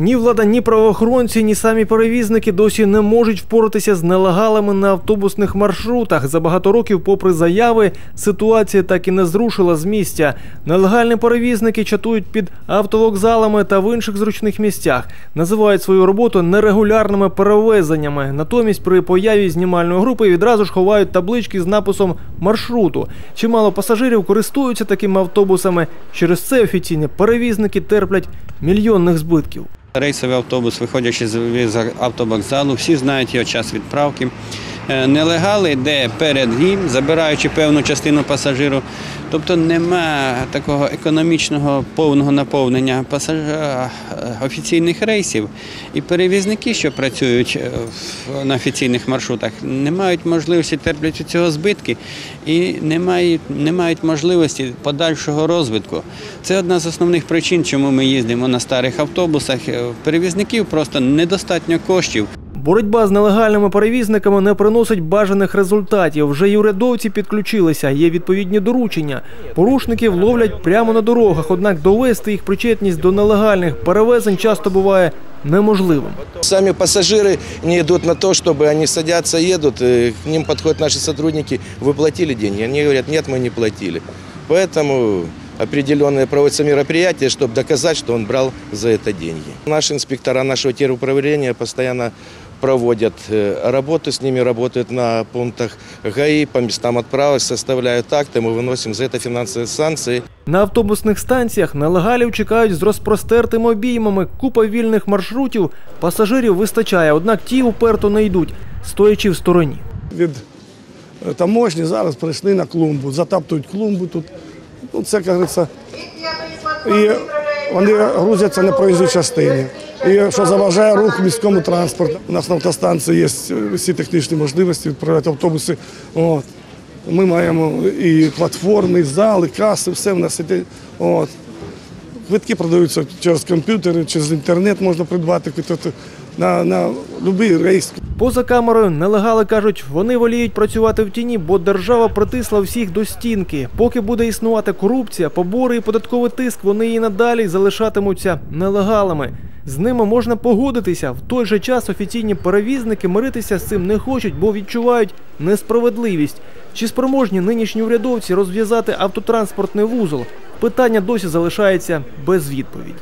Ні влада, ні правоохоронці, ні самі перевізники досі не можуть впоратися з нелегалами на автобусних маршрутах. За багато років, попри заяви, ситуація так і не зрушила з місця. Нелегальні перевізники чатують під автовокзалами та в інших зручних місцях. Називають свою роботу нерегулярними перевезеннями. Натомість, при появі знімальної групи відразу ж ховають таблички з написом маршруту. Чимало пасажирів користуються такими автобусами. Через це офіційні перевізники терплять мільйонних збитків. Рейсовий автобус, виходячи з автовокзалу, всі знають його час відправки. Е, Нелегали йде перед ним, забираючи певну частину пасажиру. Тобто нема такого економічного повного наповнення пасаж... е, офіційних рейсів. І перевізники, що працюють е, на офіційних маршрутах, не мають можливості терплять у цього збитки і не мають, не мають можливості подальшого розвитку. Це одна з основних причин, чому ми їздимо на старих автобусах. Перевізників просто недостатньо коштів. Боротьба з нелегальними перевізниками не приносить бажаних результатів. Вже й урядовці підключилися. Є відповідні доручення. Порушників ловлять прямо на дорогах. Однак довести їх причетність до нелегальних перевезень часто буває неможливим. Сами пассажиры не идут на то, чтобы они садятся, едут, э, к ним подходят наши сотрудники, вы платили деньги? Они говорят, нет, мы не платили. Поэтому определенные проводятся мероприятия, чтобы доказать, что он брал за это деньги. Наши инспектора нашего теруправления постоянно проводят э, работу, с ними работают на пунктах ГАИ, по местам отправок, составляют акты, мы выносим за это финансовые санкции. На автобусних станціях нелегалів чекають з розпростертими обіймами. Купа вільних маршрутів пасажирів вистачає, однак ті уперто не йдуть, стоячи в стороні. від е, таможні зараз прийшли на клумбу, затаптують клумбу тут. Ну, це, як говориться, і вони грузяться на проїзній частині. І що заважає рух міському транспорту. У нас на автостанції є е, всі технічні можливості відправляти автобуси. От. Ми маємо і платформи, і зали, каси, все в нас іде. От. Квитки продаються через комп'ютери, через інтернет можна придбати квиток на, на будь-який рейс. Поза камерою нелегали кажуть, вони воліють працювати в тіні, бо держава притисла всіх до стінки. Поки буде існувати корупція, побори і податковий тиск, вони і надалі залишатимуться нелегалами. З ними можна погодитися. В той же час офіційні перевізники миритися з цим не хочуть, бо відчувають несправедливість. Чи спроможні нинішні урядовці розв'язати автотранспортний вузол? Питання досі залишається без відповіді.